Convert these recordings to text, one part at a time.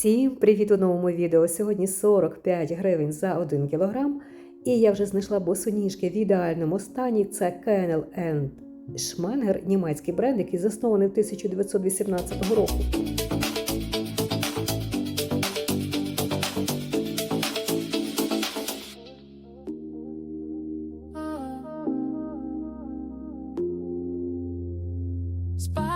Всім привіт у новому відео. Сьогодні 45 гривень за 1 кілограм. І я вже знайшла босоніжки в ідеальному стані. Це Kennel Schmenger, німецький бренд, який заснований в 1918 року. Spotlight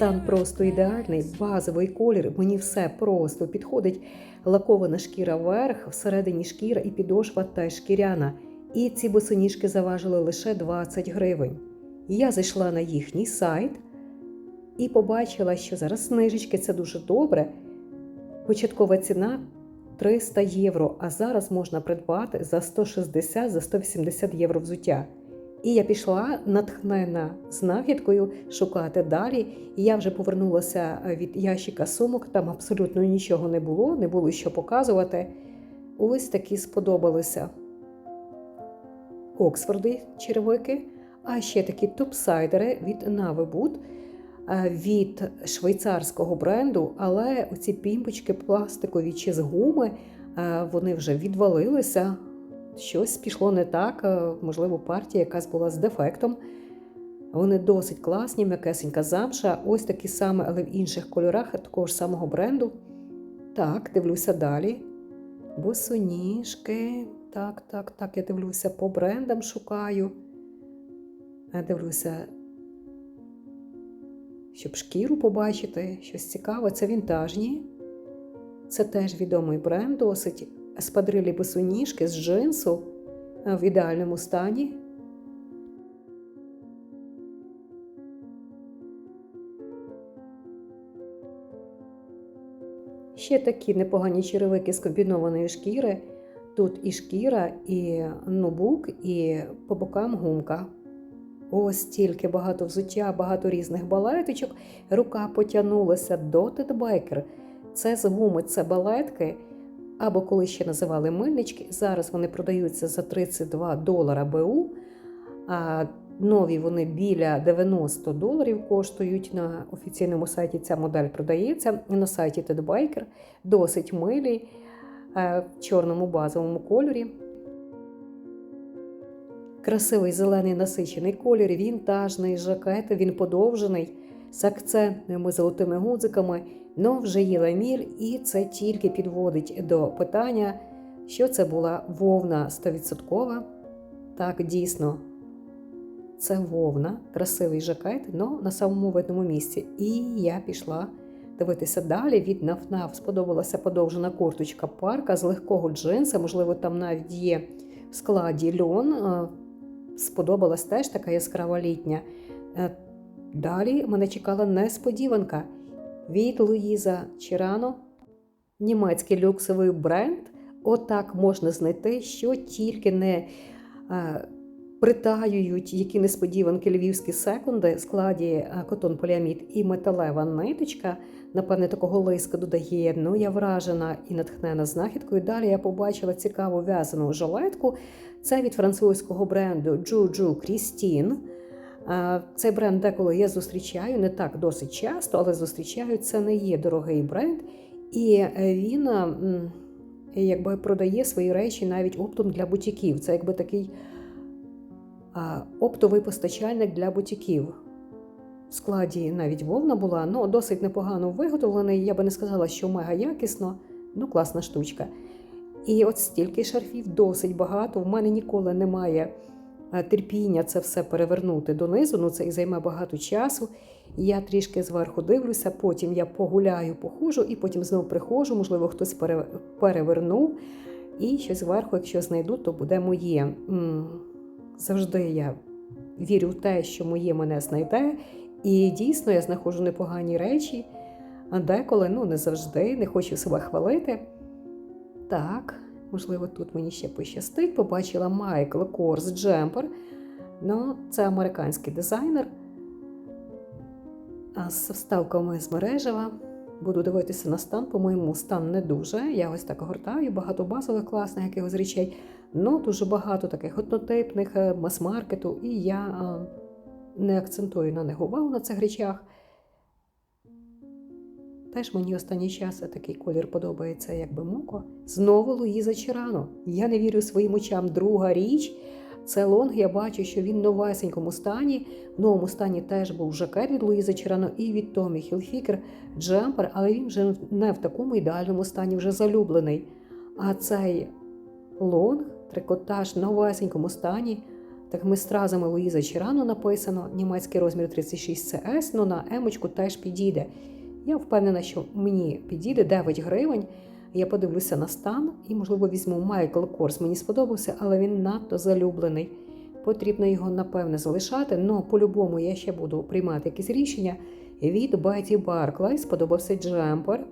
Стан просто ідеальний, базовий колір. Мені все просто підходить. Лакована шкіра вверх, всередині шкіра і підошва теж шкіряна. І ці босоніжки заважили лише 20 гривень. Я зайшла на їхній сайт і побачила, що зараз знижечки це дуже добре. Початкова ціна 300 євро, а зараз можна придбати за 160 за 180 євро взуття. І я пішла натхнена знахідкою шукати далі. І я вже повернулася від ящика сумок, там абсолютно нічого не було, не було що показувати. Ось такі сподобалися Оксфорди черевики, а ще такі топсайдери від Naveboot, е, від швейцарського бренду, але оці пімпочки пластикові чи з гуми, е, вони вже відвалилися. Щось пішло не так, е, можливо, партія якась була з дефектом. Вони досить класні, м'якесенька замша, ось такі саме, але в інших кольорах такого ж самого бренду. Так, дивлюся далі. Босоніжки. Так, так, так, я дивлюся по брендам шукаю. Я дивлюся, щоб шкіру побачити, щось цікаве. Це вінтажні. Це теж відомий бренд, досить спадрилі босоніжки з джинсу е, в ідеальному стані. Ще такі непогані черевики з комбінованої шкіри. Тут і шкіра, і нубук, і по бокам гумка. Ось стільки багато взуття, багато різних балеточок. Рука потягнулася до тедбайкер. Це з гуми, це балетки, або коли ще називали мильнички. Зараз вони продаються за 32 долара БУ. А нові вони біля 90 доларів коштують. На офіційному сайті ця модель продається. На сайті Тедбайкер досить милі е, в чорному базовому кольорі. Красивий зелений насичений колір, вінтажний жакет, він подовжений з акцентними золотими гудзиками, но вже є ламіль, і це тільки підводить до питання, що це була вовна 100%. Так, дійсно, це вовна, красивий жакет, але на самому видному місці. І я пішла дивитися далі. Від нафнаф сподобалася подовжена курточка парка з легкого джинса, можливо, там навіть є в складі льон. Е, Сподобалась теж така яскрава літня. Далі мене чекала несподіванка від Луїза Чирано. Німецький люксовий бренд. Отак можна знайти, що тільки не е, притаюють які несподіванки львівські секунди в складі е, котон поліамід і металева ниточка. Напевне, такого лиска додає. Ну, я вражена і натхнена знахідкою. Далі я побачила цікаву в'язану жилетку. Це від французького бренду Juju Christine. Цей бренд деколи я зустрічаю, не так досить часто, але зустрічаю. Це не є дорогий бренд. І е, він якби продає свої речі навіть оптом для бутіків. Це якби такий оптовий постачальник для бутіків. В складі навіть вовна була, ну досить непогано виготовлений. Я би не сказала, що мега якісно, ну класна штучка. І от стільки шарфів досить багато. В мене ніколи немає терпіння це все перевернути донизу. Ну це і займе багато часу. Я трішки зверху дивлюся, потім я погуляю, похожу, і потім знову приходжу. Можливо, хтось пере- перевернув. І щось зверху, якщо знайду, то буде моє. Завжди я вірю в те, що моє мене знайде. І дійсно я знаходжу непогані речі, а деколи, ну не завжди, не хочу себе хвалити. Так, можливо, тут мені ще пощастить. Побачила Майкл Корс Джемпер. Ну, це американський дизайнер. А з вставками з мережева. Буду дивитися на стан, по-моєму, стан не дуже. Я ось так гортаю, багато базових класних якихось речей. Ну, дуже багато таких однотипних е, мас-маркету, і я е, не акцентую на них увагу на цих речах. Теж мені останній час такий колір подобається, якби моко. Знову Луїза Чирано. Я не вірю своїм очам. Друга річ. Це лонг, я бачу, що він в новесенькому стані. В новому стані теж був жакет від Луїзи Чирано і від Томі Хілфікер джемпер, але він вже не в такому ідеальному стані, вже залюблений. А цей лонг, трикотаж в новесенькому стані. Такими стразами Луїза Чирано написано, німецький розмір 36 CS, ну на емочку теж підійде. Я впевнена, що мені підійде 9 гривень. Я подивлюся на стан і, можливо, візьму Майкл Корс. Мені сподобався, але він надто залюблений. Потрібно його, напевне, залишати, але по-любому я ще буду приймати якісь рішення. Від Беті Барклай сподобався джемпер.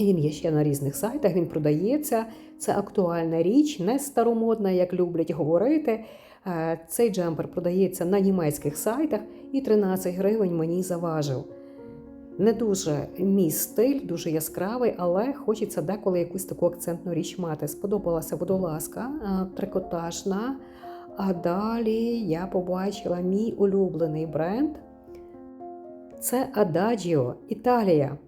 Він є ще на різних сайтах, він продається. Це актуальна річ, не старомодна, як люблять говорити. Е, Цей джемпер продається на німецьких сайтах і 13 гривень мені заважив. Не дуже мій стиль, дуже яскравий, але хочеться деколи якусь таку акцентну річ мати. Сподобалася водолазка е, трикотажна. А далі я побачила мій улюблений бренд. Це Adagio Італія.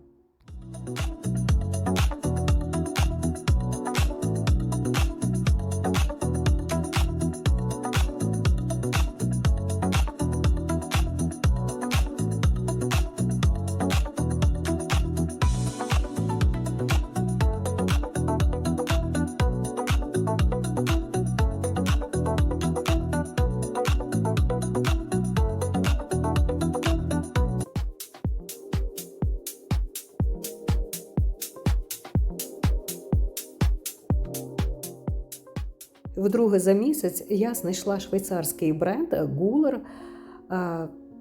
Вдруге за місяць я знайшла швейцарський бренд Гулер.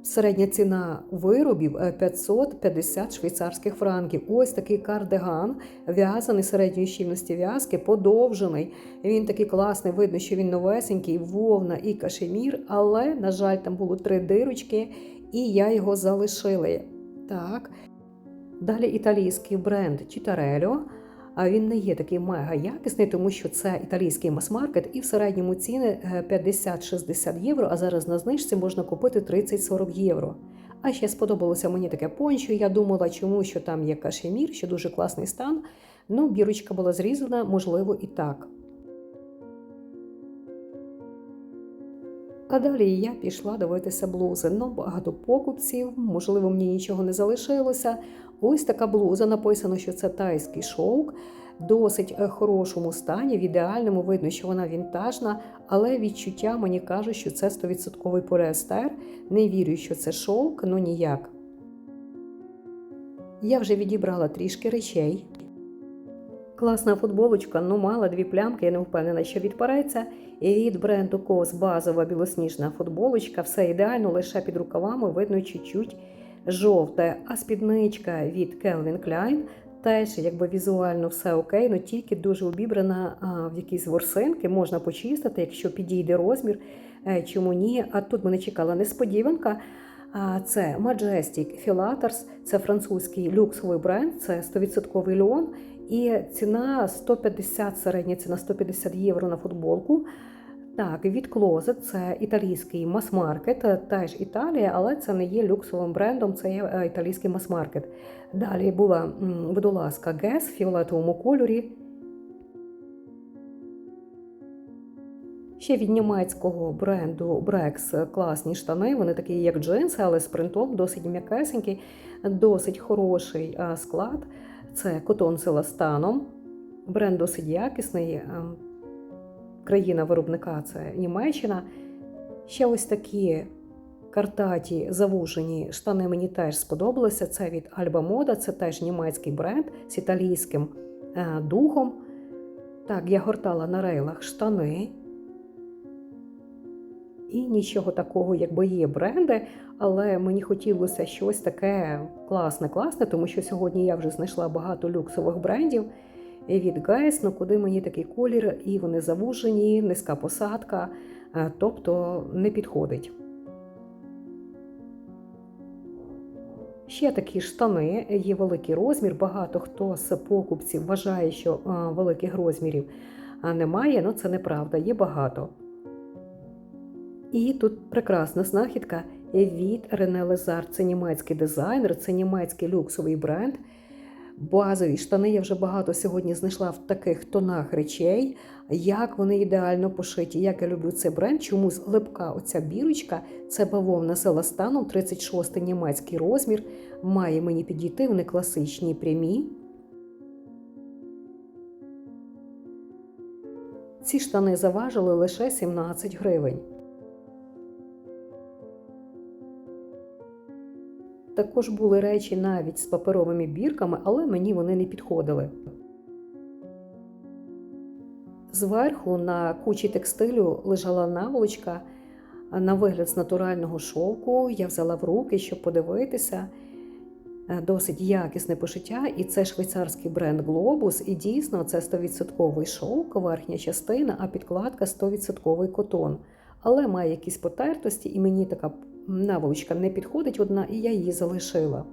Середня ціна виробів е, 550 швейцарських франків. Ось такий кардиган, в'язаний середньої щільності в'язки, подовжений. Він такий класний, видно, що він новесенький, вовна і кашемір, але, на жаль, там було три дирочки, і я його залишила. Так. Далі італійський бренд Чітарельо. А він не є такий мега якісний, тому що це італійський мас-маркет, і в середньому ціни е, 50-60 євро, а зараз на знижці можна купити 30-40 євро. А ще сподобалося мені таке пончо. Я думала, чому що там є кашемір, що дуже класний стан. Ну, бірочка була зрізана, можливо, і так. А далі я пішла дивитися блузи. Ну, багато покупців, можливо, мені нічого не залишилося. Ось така блуза. Написано, що це тайський шовк, досить е, хорошому стані, в ідеальному видно, що вона вінтажна, але відчуття мені каже, що це 100% поліестер. Не вірю, що це шовк, ну ніяк. Я вже відібрала трішки речей. Класна футболочка, ну мала дві плямки, я не впевнена, що відпареться. І від бренду Кос базова білосніжна футболочка, все ідеально, лише під рукавами видно чуть-чуть жовте, а спідничка від Calvin Klein теж якби візуально все окей, але тільки дуже обібрана в якісь ворсинки, можна почистити, якщо підійде розмір, е, чому ні. А тут мене чекала несподіванка. А Це Majestic Filators, це французький люксовий бренд, це 100% льон. І ціна 150, середня ціна 150 євро на футболку. Так, від Closet, це італійський мас-маркет, теж Італія, але це не є люксовим брендом, це є е, італійський мас-маркет. Далі була водолазка Guess в фіолетовому кольорі. Ще від німецького бренду Brex класні штани. Вони такі, як джинси, але з принтом, досить м'якесенький, досить хороший склад. Це котон з еластаном. Бренд досить якісний. Країна виробника це Німеччина. Ще ось такі картаті завужені штани мені теж сподобалися. Це від Alba Moda, це теж німецький бренд з італійським е, духом. Так, я гортала на рейлах штани. І нічого такого, якби є бренди, але мені хотілося щось таке класне, класне, тому що сьогодні я вже знайшла багато люксових брендів від Guess, ну куди мені такий колір, і вони завужені, низька посадка, е, тобто не підходить. Ще такі штани, є великий розмір. Багато хто з покупців вважає, що е, великих розмірів немає, ну це неправда, є багато. І тут прекрасна знахідка від Рене Лезар. Це німецький дизайнер, це німецький люксовий бренд. Базові штани я вже багато сьогодні знайшла в таких тонах речей. Як вони ідеально пошиті, як я люблю цей бренд. Чомусь липка оця бірочка, це бавовна з еластаном, 36 німецький розмір. Має мені підійти, вони класичні прямі. Ці штани заважили лише 17 гривень. Також були речі навіть з паперовими бірками, але мені вони не підходили. Зверху на кучі текстилю лежала наволочка на вигляд з натурального шовку. Я взяла в руки, щоб подивитися. Е, Досить якісне пошиття, і це швейцарський бренд Globus. І дійсно це 100% шовк, верхня частина, а підкладка 100% котон. Але має якісь потертості, і мені така наволочка не підходить одна, і я її залишила.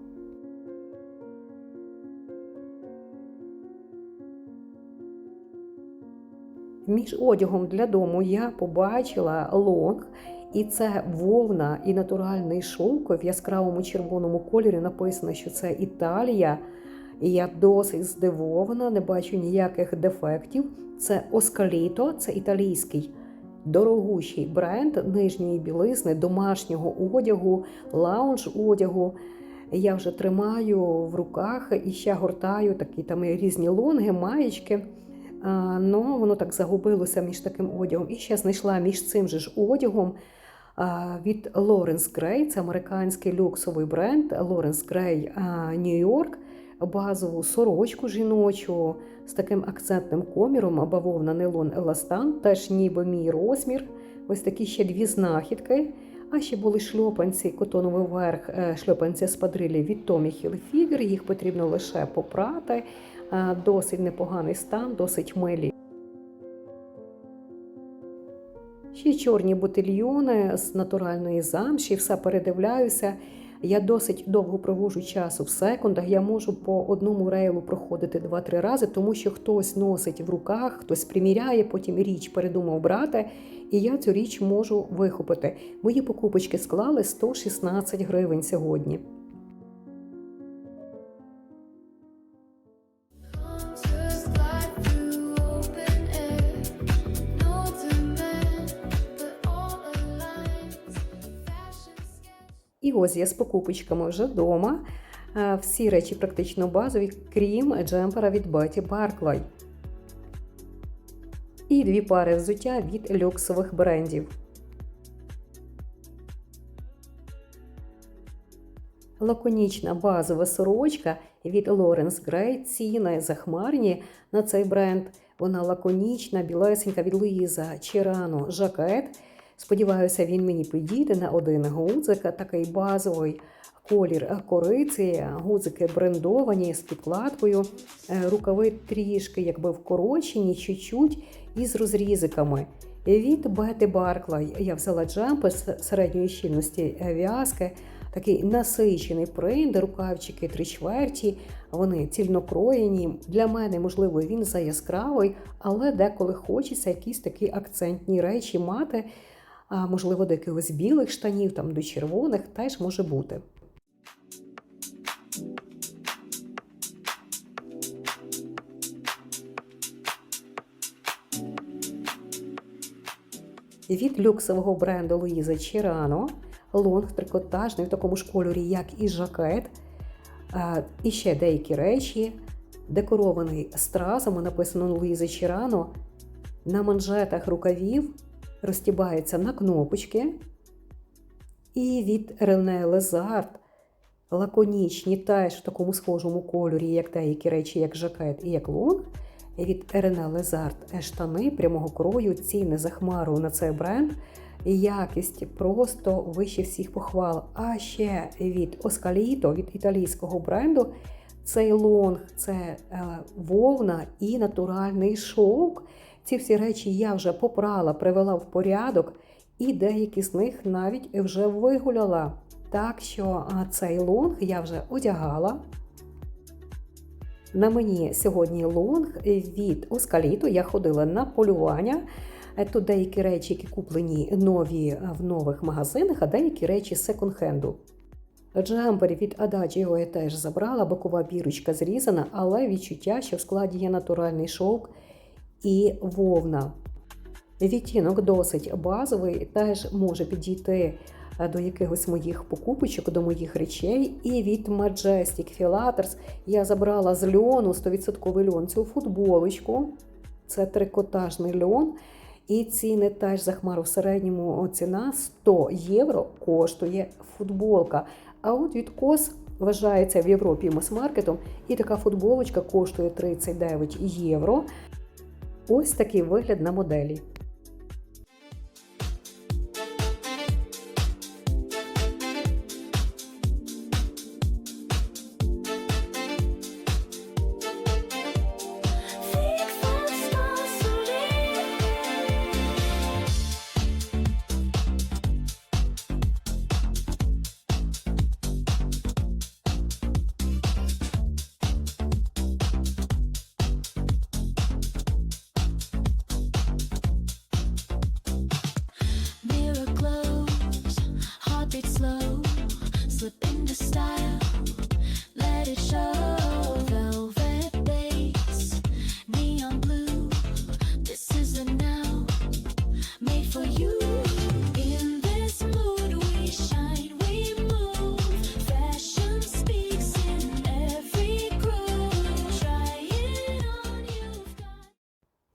Між одягом для дому я побачила лонг, і це вовна і натуральний шовк в яскравому червоному кольорі. Написано, що це Італія. І я досить здивована, не бачу ніяких дефектів. Це Оскаліто, це італійський дорогущий бренд нижньої білизни, домашнього одягу, лаунж одягу. Я вже тримаю в руках і ще гортаю такі там різні лонги, маєчки. Ну, воно так загубилося між таким одягом. І ще знайшла між цим же ж одягом від Lawrence Gray, це американський люксовий бренд Lawrence Gray Нью-Йорк, базову сорочку жіночу з таким акцентним коміром, бавовна нейлон еластан, теж ніби мій розмір. Ось такі ще дві знахідки. А ще були шльопанці, котоновий верх, е, шльопанці з падрилі від Tommy Hilfiger. Їх потрібно лише попрати. Е, Досить непоганий стан, досить милі. Ще чорні ботильйони з натуральної замші, все передивляюся. Я досить довго проводжу часу в секундах. Я можу по одному рейлу проходити 2-3 рази, тому що хтось носить в руках, хтось приміряє, потім річ передумав брати, і я цю річ можу вихопити. Мої покупочки склали 116 гривень сьогодні. І ось я з покупочками вже вдома. Е, Всі речі практично базові, крім джемпера від Betty Barclay. І дві пари взуття від люксових брендів. Лаконічна базова сорочка від Lawrence Gray. Ціни захмарні на цей бренд. Вона лаконічна, білесенька від Луїза Чирано жакет. Сподіваюся, він мені підійде на один гудзик, такий базовий колір кориці, гудзики брендовані з підкладкою, е, рукави трішки якби вкорочені, чуть-чуть із розрізиками. Від Бети Барклай я взяла джемпер з середньої щільності е, в'язки, такий насичений принт, рукавчики три чверті, вони цільнокроєні. Для мене, можливо, він заяскравий, але деколи хочеться якісь такі акцентні речі мати. А можливо, до якихось білих штанів, там до червоних теж може бути. Від люксового бренду Луїза Чірано лонг трикотажний в такому ж кольорі, як і жакет. І ще деякі речі, декорований стразами, написано Луїза Чірано. На манжетах рукавів розтібається на кнопочки. І від Рене Лезард лаконічні, теж в такому схожому кольорі, як деякі речі, як жакет і як лонг. Від Рене Лезард штани прямого крою, ціни за хмару на цей бренд. Якість просто вище всіх похвал. А ще від Оскаліто, від італійського бренду, цей лонг це е, вовна і натуральний шовк. Ці всі речі я вже попрала, привела в порядок, і деякі з них навіть вже вигуляла. Так що цей лонг я вже одягала. На мені сьогодні лонг від Оскаліту. Я ходила на полювання. Е, Тут деякі речі, які куплені нові в нових магазинах, а деякі речі секонд-хенду. Джемпер від Adagio я теж забрала, бокова бірочка зрізана, але відчуття, що в складі є натуральний шовк і вовна. Відтінок досить базовий, теж може підійти е, до якихось моїх покупочок, до моїх речей. І від Majestic Philaters я забрала з льону 100% льон цю футболочку. Це трикотажний льон. І ціни теж захмару в середньому ціна 100 євро коштує футболка. А от від кос вважається в Європі мас-маркетом, і така футболочка коштує 39 євро. Ось такий вигляд на моделі.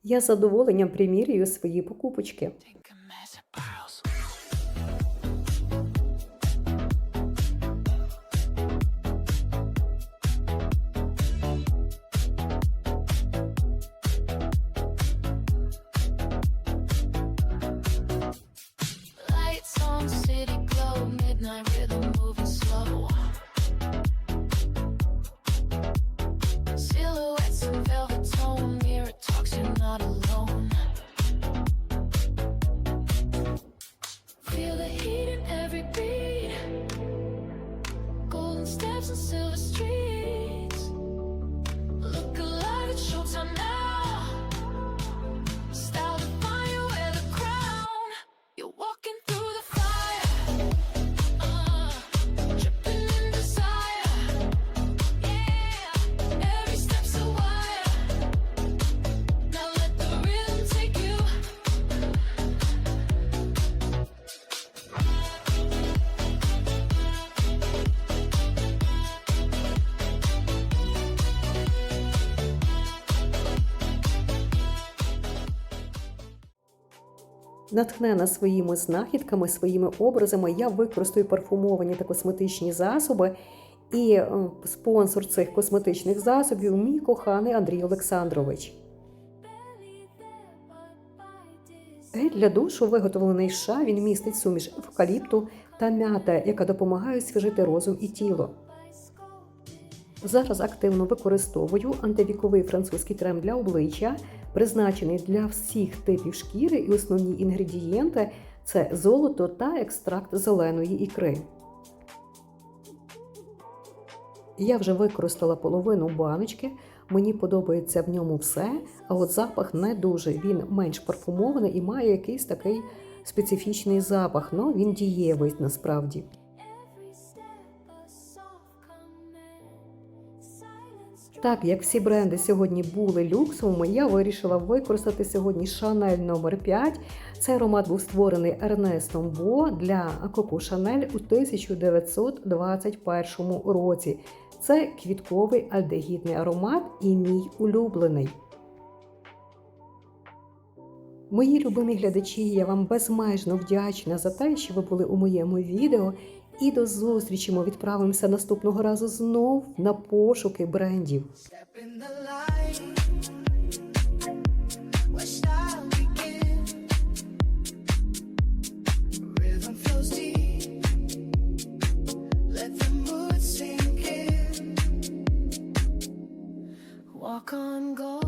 Я задоволенням примірюю свої покупочки. Feel the heat in every beat. Golden steps and silver streets. Натхнена своїми знахідками, своїми образами, я використаю парфумовані та косметичні засоби. І е, спонсор цих косметичних засобів мій коханий Андрій Олександрович. Гель для душу, виготовлений США, він містить суміш евкаліпту та мята, яка допомагає освіжити розум і тіло. Зараз активно використовую антивіковий французький крем для обличчя, призначений для всіх типів шкіри, і основні інгредієнти це золото та екстракт зеленої ікри. Я вже використала половину баночки. Мені подобається в ньому все, а от запах не дуже. Він менш парфумований і має якийсь такий специфічний запах, але він дієвий насправді. Так як всі бренди сьогодні були люксовими, я вирішила використати сьогодні Шанель номер 5 Цей аромат був створений Ернестом Бо для Коко Шанель у 1921 році. Це квітковий альдегідний аромат і мій улюблений. Мої любимі глядачі, я вам безмежно вдячна за те, що ви були у моєму відео. І до зустрічі ми відправимося наступного разу знов на пошуки брендів. Walk on gold.